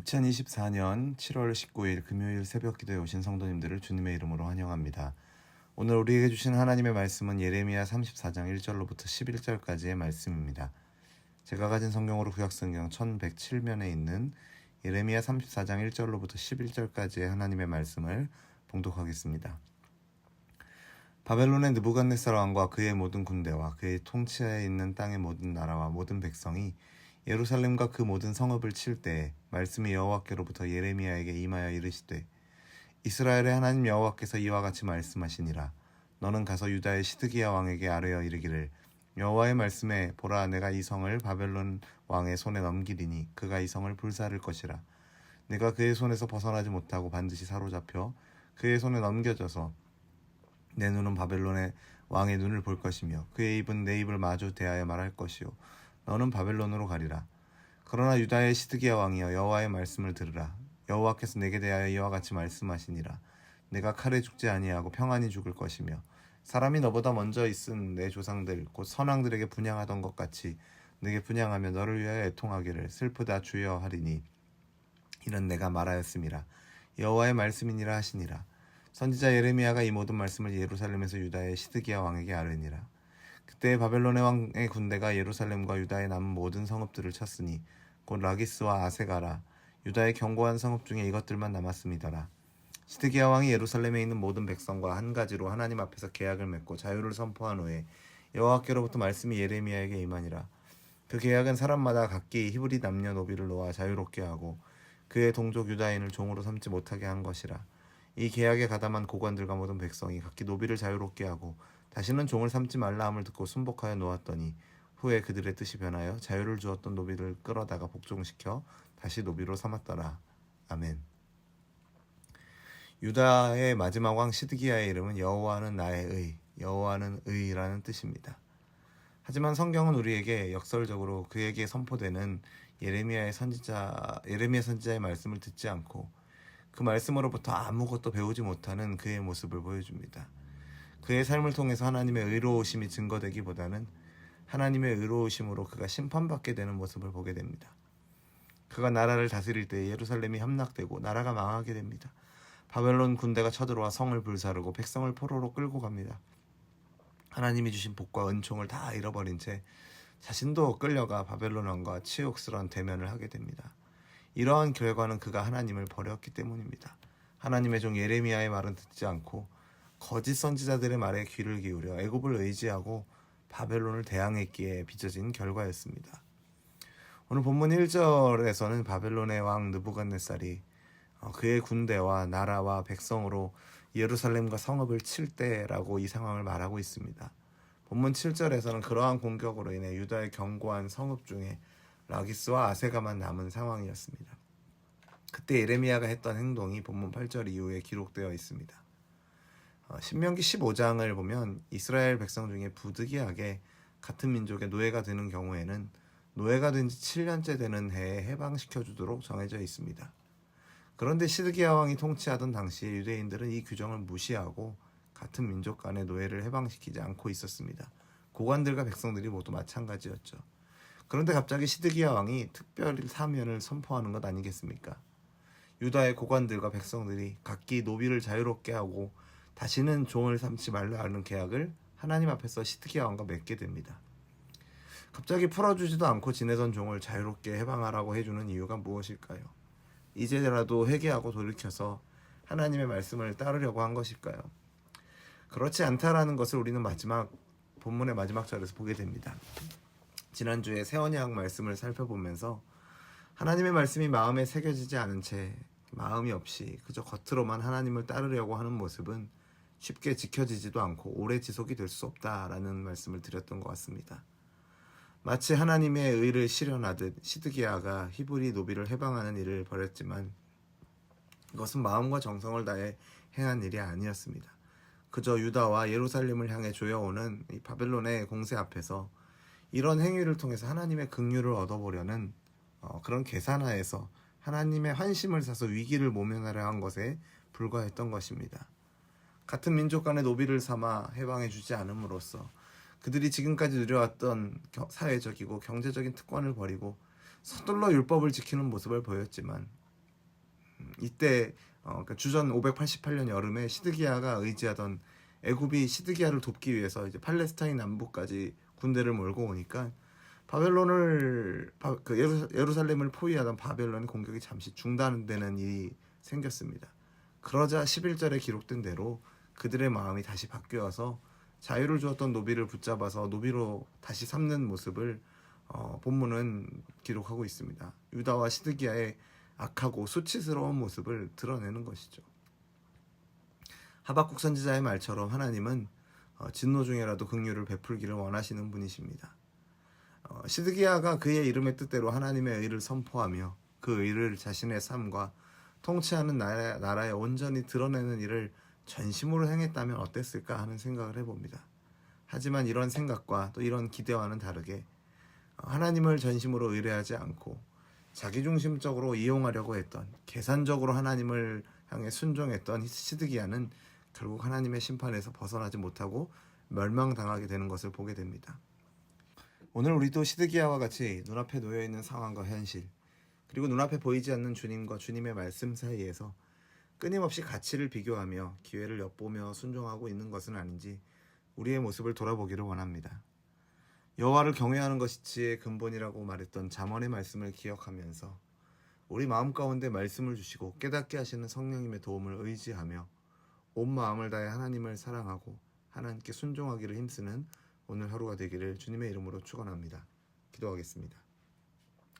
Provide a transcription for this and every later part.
2024년 7월 19일 금요일 새벽 기도에 오신 성도님들을 주님의 이름으로 환영합니다. 오늘 우리에게 주신 하나님의 말씀은 예레미야 34장 1절로부터 11절까지의 말씀입니다. 제가 가진 성경으로 구약성경 1107면에 있는 예레미야 34장 1절로부터 11절까지의 하나님의 말씀을 봉독하겠습니다. 바벨론의 느부갓네살 왕과 그의 모든 군대와 그의 통치하에 있는 땅의 모든 나라와 모든 백성이 예루살렘과 그 모든 성읍을 칠 때에 말씀이 여호와께로부터 예레미야에게 임하여 이르시되 이스라엘의 하나님 여호와께서 이와 같이 말씀하시니라. 너는 가서 유다의 시드기야 왕에게 아뢰어 이르기를 여호와의 말씀에 보라 내가 이 성을 바벨론 왕의 손에 넘기리니 그가 이 성을 불사를 것이라. 내가 그의 손에서 벗어나지 못하고 반드시 사로잡혀 그의 손에 넘겨져서 내 눈은 바벨론의 왕의 눈을 볼 것이며 그의 입은 내 입을 마주 대하여 말할 것이요 너는 바벨론으로 가리라. 그러나 유다의 시드기야 왕이여 여호와의 말씀을 들으라. 여호와께서 내게 대하여 이와 같이 말씀하시니라. 내가 칼에 죽지 아니하고 평안히 죽을 것이며 사람이 너보다 먼저 있은 내 조상들 곧 선왕들에게 분양하던 것 같이 내게 분양하며 너를 위하여 애통하기를 슬프다 주여 하리니 이는 내가 말하였음이라. 여호와의 말씀이니라 하시니라. 선지자 예레미야가 이 모든 말씀을 예루살렘에서 유다의 시드기야 왕에게 아뢰니라. 그때 바벨론의 왕의 군대가 예루살렘과 유다의 남은 모든 성읍들을 쳤으니 곧 라기스와 아세가라 유다의 견고한 성읍 중에 이것들만 남았습니다라. 시드기야 왕이 예루살렘에 있는 모든 백성과 한 가지로 하나님 앞에서 계약을 맺고 자유를 선포한 후에 여호와께로부터 말씀이 예레미야에게 임하니라. 그 계약은 사람마다 각기 히브리 남녀 노비를 놓아 자유롭게 하고 그의 동족 유다인을 종으로 삼지 못하게 한 것이라. 이 계약에 가담한 고관들과 모든 백성이 각기 노비를 자유롭게 하고 다시는 종을 삼지 말라 함을 듣고 순복하여 놓았더니 후에 그들의 뜻이 변하여 자유를 주었던 노비를 끌어다가 복종시켜 다시 노비로 삼았더라. 아멘. 유다의 마지막 왕 시드기야의 이름은 여호와는 나의 의, 여호와는 의라는 뜻입니다. 하지만 성경은 우리에게 역설적으로 그에게 선포되는 예레미야의 선지자 예레미야 선지자의 말씀을 듣지 않고 그 말씀으로부터 아무것도 배우지 못하는 그의 모습을 보여줍니다. 그의 삶을 통해서 하나님의 의로우심이 증거되기보다는 하나님의 의로우심으로 그가 심판받게 되는 모습을 보게 됩니다. 그가 나라를 다스릴 때 예루살렘이 함락되고 나라가 망하게 됩니다. 바벨론 군대가 쳐들어와 성을 불사르고 백성을 포로로 끌고 갑니다. 하나님이 주신 복과 은총을 다 잃어버린 채 자신도 끌려가 바벨론 왕과 치욕스러운 대면을 하게 됩니다. 이러한 결과는 그가 하나님을 버렸기 때문입니다. 하나님의 종 예레미야의 말은 듣지 않고 거짓 선지자들의 말에 귀를 기울여 애굽을 의지하고 바벨론을 대항했기에 빚어진 결과였습니다. 오늘 본문 1절에서는 바벨론의 왕 느부갓네살이 어, 그의 군대와 나라와 백성으로 예루살렘과 성읍을 칠 때라고 이 상황을 말하고 있습니다. 본문 7절에서는 그러한 공격으로 인해 유다의 견고한 성읍 중에 라기스와 아세가만 남은 상황이었습니다. 그때 예레미야가 했던 행동이 본문 8절 이후에 기록되어 있습니다. 어, 신명기 15장을 보면 이스라엘 백성 중에 부득이하게 같은 민족의 노예가 되는 경우에는 노예가 된 지 7년째 되는 해에 해방시켜 주도록 정해져 있습니다. 그런데 시드기야 왕이 통치하던 당시에 유대인들은 이 규정을 무시하고 같은 민족 간의 노예를 해방시키지 않고 있었습니다. 고관들과 백성들이 모두 마찬가지였죠. 그런데 갑자기 시드기야 왕이 특별 사면을 선포하는 것 아니겠습니까? 유다의 고관들과 백성들이 각기 노비를 자유롭게 하고 다시는 종을 삼지 말라는 계약을 하나님 앞에서 시드기야 왕과 맺게 됩니다. 갑자기 풀어주지도 않고 지내던 종을 자유롭게 해방하라고 해주는 이유가 무엇일까요? 이제라도 회개하고 돌이켜서 하나님의 말씀을 따르려고 한 것일까요? 그렇지 않다라는 것을 우리는 마지막 본문의 마지막 절에서 보게 됩니다. 지난주에 세언약 말씀을 살펴보면서 하나님의 말씀이 마음에 새겨지지 않은 채 마음이 없이 그저 겉으로만 하나님을 따르려고 하는 모습은 쉽게 지켜지지도 않고 오래 지속이 될 수 없다라는 말씀을 드렸던 것 같습니다. 마치 하나님의 의를 실현하듯 시드기야가 히브리 노비를 해방하는 일을 벌였지만 이것은 마음과 정성을 다해 행한 일이 아니었습니다. 그저 유다와 예루살렘을 향해 조여오는 이 바벨론의 공세 앞에서 이런 행위를 통해서 하나님의 긍휼을 얻어보려는 어, 그런 계산하에서 하나님의 환심을 사서 위기를 모면하려 한 것에 불과했던 것입니다. 같은 민족 간의 노비를 삼아 해방해 주지 않음으로써 그들이 지금까지 누려왔던 사회적이고 경제적인 특권을 버리고 서둘러 율법을 지키는 모습을 보였지만 이때 어, 그러니까 주전 588년 여름에 시드기야가 의지하던 애굽이 시드기야를 돕기 위해서 이제 팔레스타인 남부까지 군대를 몰고 오니까 바벨론을 바- 그 예루, 예루살렘을 포위하던 바벨론의 공격이 잠시 중단되는 일이 생겼습니다. 그러자 11절에 기록된 대로 그들의 마음이 다시 바뀌어서 자유를 주었던 노비를 붙잡아서 노비로 다시 삼는 모습을 어, 본문은 기록하고 있습니다. 유다와 시드기야의 악하고 수치스러운 모습을 드러내는 것이죠. 하박국 선지자의 말처럼 하나님은 어, 진노 중에라도 긍휼을 베풀기를 원하시는 분이십니다. 어, 시드기야가 그의 이름의 뜻대로 하나님의 의를 선포하며 그 의를 자신의 삶과 통치하는 나라, 나라에 온전히 드러내는 일을 전심으로 행했다면 어땠을까 하는 생각을 해봅니다. 하지만 이런 생각과 또 이런 기대와는 다르게 어, 하나님을 전심으로 의뢰하지 않고 자기중심적으로 이용하려고 했던 계산적으로 하나님을 향해 순종했던 시드기야는 결국 하나님의 심판에서 벗어나지 못하고 멸망당하게 되는 것을 보게 됩니다. 오늘 우리도 시드기야와 같이 눈앞에 놓여 있는 상황과 현실 그리고 눈앞에 보이지 않는 주님과 주님의 말씀 사이에서 끊임없이 가치를 비교하며 기회를 엿보며 순종하고 있는 것은 아닌지 우리의 모습을 돌아보기를 원합니다. 여호와를 경외하는 것이 지혜의 근본이라고 말했던 잠언의 말씀을 기억하면서 우리 마음 가운데 말씀을 주시고 깨닫게 하시는 성령님의 도움을 의지하며 온 마음을 다해 하나님을 사랑하고 하나님께 순종하기를 힘쓰는 오늘 하루가 되기를 주님의 이름으로 축원합니다. 기도하겠습니다.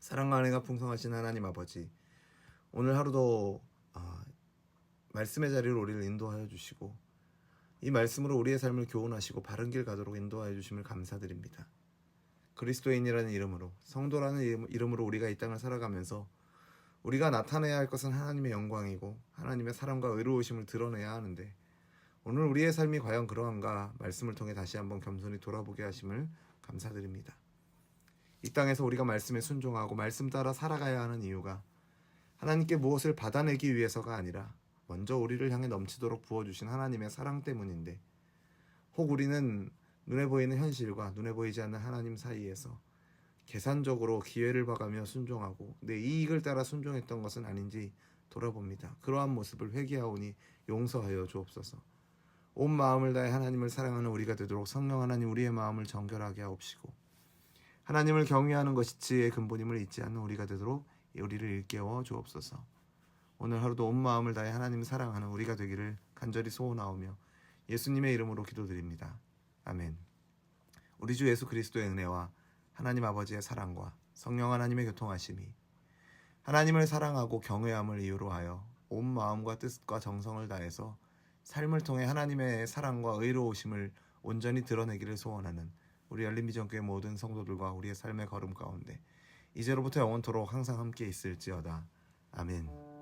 사랑과 은혜가 풍성하신 하나님 아버지, 오늘 하루도 아, 말씀의 자리로 우리를 인도하여 주시고 이 말씀으로 우리의 삶을 교훈하시고 바른 길 가도록 인도하여 주심을 감사드립니다. 그리스도인이라는 이름으로 성도라는 이름- 이름으로 우리가 이 땅을 살아가면서 우리가 나타내야 할 것은 하나님의 영광이고 하나님의 사랑과 의로우심을 드러내야 하는데 오늘 우리의 삶이 과연 그러한가 말씀을 통해 다시 한번 겸손히 돌아보게 하심을 감사드립니다. 이 땅에서 우리가 말씀에 순종하고 말씀 따라 살아가야 하는 이유가 하나님께 무엇을 받아내기 위해서가 아니라 먼저 우리를 향해 넘치도록 부어주신 하나님의 사랑 때문인데 혹 우리는 눈에 보이는 현실과 눈에 보이지 않는 하나님 사이에서 계산적으로 기회를 봐가며 순종하고 내 이익을 따라 순종했던 것은 아닌지 돌아봅니다. 그러한 모습을 회개하오니 용서하여 주옵소서. 온 마음을 다해 하나님을 사랑하는 우리가 되도록 성령 하나님 우리의 마음을 정결하게 하옵시고 하나님을 경외하는 것이 지혜의 근본임을 잊지 않는 우리가 되도록 우리를 일깨워 주옵소서. 오늘 하루도 온 마음을 다해 하나님을 사랑하는 우리가 되기를 간절히 소원하오며 예수님의 이름으로 기도드립니다. 아멘. 우리 주 예수 그리스도의 은혜와 하나님 아버지의 사랑과 성령 하나님의 교통하심이 하나님을 사랑하고 경외함을 이유로 하여 온 마음과 뜻과 정성을 다해서 삶을 통해 하나님의 사랑과 의로우심을 온전히 드러내기를 소원하는 우리 열린비전교회 모든 성도들과 우리의 삶의 걸음 가운데 이제로부터 영원토록 항상 함께 있을지어다. 아멘.